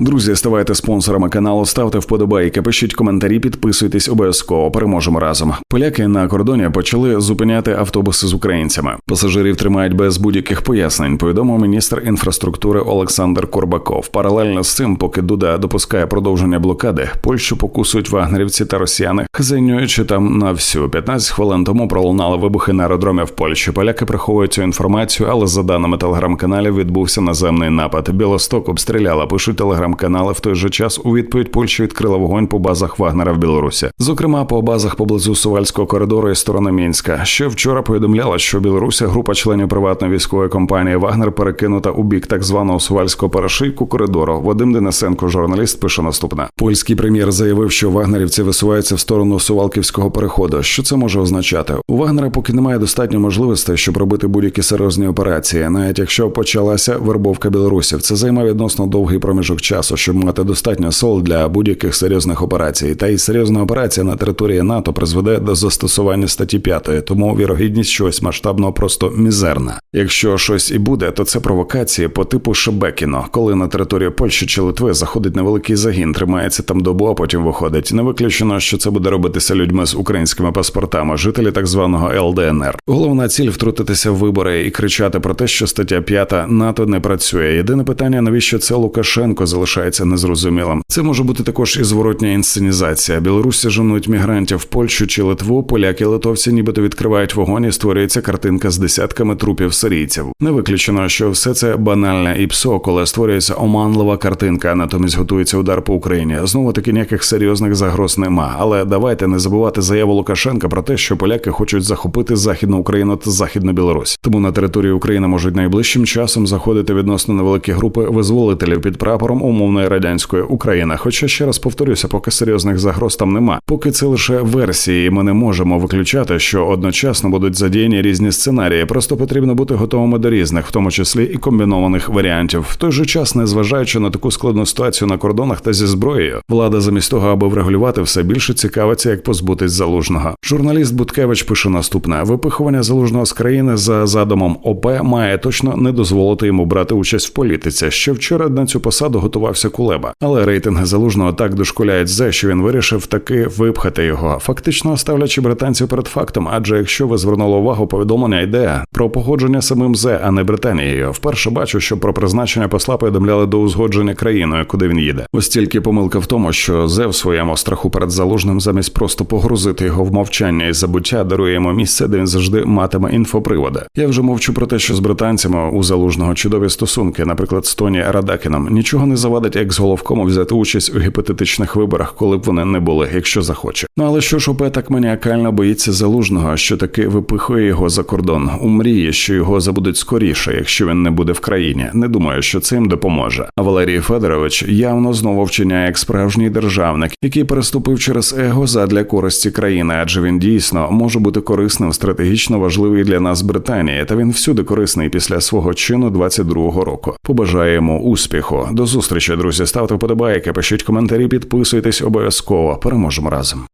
Друзі, ставайте спонсорами каналу, ставте вподобайки, пишіть коментарі, підписуйтесь обов'язково. Переможемо разом. Поляки на кордоні почали зупиняти автобуси з українцями. Пасажирів тримають без будь-яких пояснень. Повідомив міністр інфраструктури Олександр Корбаков. Паралельно з цим, поки Дуда допускає продовження блокади, Польщу покусують вагнерівці та росіяни, хазяйнуючи там на всю 15 хвилин тому пролунали вибухи на аеродромі в Польщі. Поляки приховують цю інформацію, але за даними телеграм-каналів відбувся наземний напад. Білосток обстріляла. Пишуть телеграм-канали. В той же час у відповідь Польща відкрила вогонь по базах Вагнера в Білорусі. Зокрема, по базах поблизу Сувальського коридору і сторони Мінська. Ще вчора повідомляла, що Білорусі група членів приватної військової компанії Вагнер перекинута у бік так званого Сувальського перешийку коридору. Вадим Денисенко, журналіст, пише наступне. Польський прем'єр заявив, що вагнерівці висуваються в сторону Сувалківського переходу. Що це може означати? У Вагнера поки немає достатньо можливостей, щоб робити будь-які серйозні операції, навіть якщо почалася вербовка білорусів. Це займе відносно довгий проміжок часу, щоб мати достатньо сил для будь-яких серйозних операцій. Та й серйозна операція на території НАТО призведе до застосування статті 5, тому вірогідність чогось масштабного просто мізерна. Якщо щось і буде, то це провокації по типу Шебекіно, коли на територію Польщі чи Литви заходить невеликий загін, тримається там добу, а потім виходить. Не виключено, що це буде робитися людьми з українськими паспортами, жителі так званого ЛДНР. Головна ціль втрутитися в вибори і кричати про те, що стаття 5 НАТО не працює. Єдине питання, навіщо це Лукашенко залишається незрозумілим. Це може бути також і зворотня інсценізація. Білорусі женуть мігрантів в Польщу чи Литву. Поляки, литовці, нібито відкривають вогонь і створюється картинка з десятками трупів сирійців. Не виключено, що все це банальне і псо, коли створюється оманлива картинка, натомість готується удар по Україні. Знову таки ніяких серйозних загроз нема. Але давайте не забувати заяву Лукашенка про те, що поляки хочуть захопити західну Україну та західну Білорусь. Тому на територію України можуть найближчим часом заходити відносно невеликі групи визволителів під прапором умовної радянської України. Хоча ще раз повторюся, поки серйозних загроз там нема. Поки це лише версії, і ми не можемо виключати, що одночасно будуть задіяні різні сценарії. Просто потрібно бути готовими до різних, в тому числі і комбінованих варіантів. В той же час, незважаючи на таку складну ситуацію на кордонах та зі зброєю, влада замість того, аби врегулювати все більше цікавиться, як позбутись залужного. Журналіст Буткевич пише наступне: випихування залужного з країни за задумом ОП має точно не дозволити йому брати участь в політиці. Ще вчора на цю посаду готувався Кулеба, але рейтинги залужного так дошкуляють за що він вирішив таки випхати його, фактично ставлячи британців перед фактом. Адже якщо ви звернули увагу, повідомлення йде про погодження самим зе, а не Британією. Вперше бачу, що про призначення посла повідомляли до узгодження країною, куди він їде. Ось тільки помилка в тому, що зе в своєму страху перед залужним, замість просто погрузити його в мовчання і забуття, дарує йому місце, де він завжди матиме інфоприводи. Я вже мовчу про те, що з британцями у залужного чудові стосунки, наприклад, з Тоні Радакіном, нічого не завадить як з головкому взяти участь у гіпотетичних виборах, коли б вони не були, якщо захоче. Ну але що ж ОП так маніакально боїться залужного, що таки випихує його за кордон у мрії, що його забудуть скоріше, якщо він не буде в країні. Не думаю, що це їм допоможе. А Валерій Федорович явно знову вчиняє як справжній державник, який переступив через его задля користі країни, адже він дійсно може бути корисним, стратегічно важливий для нас Британії, та він всюди корисний після свого чину 22-го року. Побажаємо успіху. До зустрічі, друзі. Ставте вподобайки, пишіть коментарі, підписуйтесь обов'язково. Переможемо разом.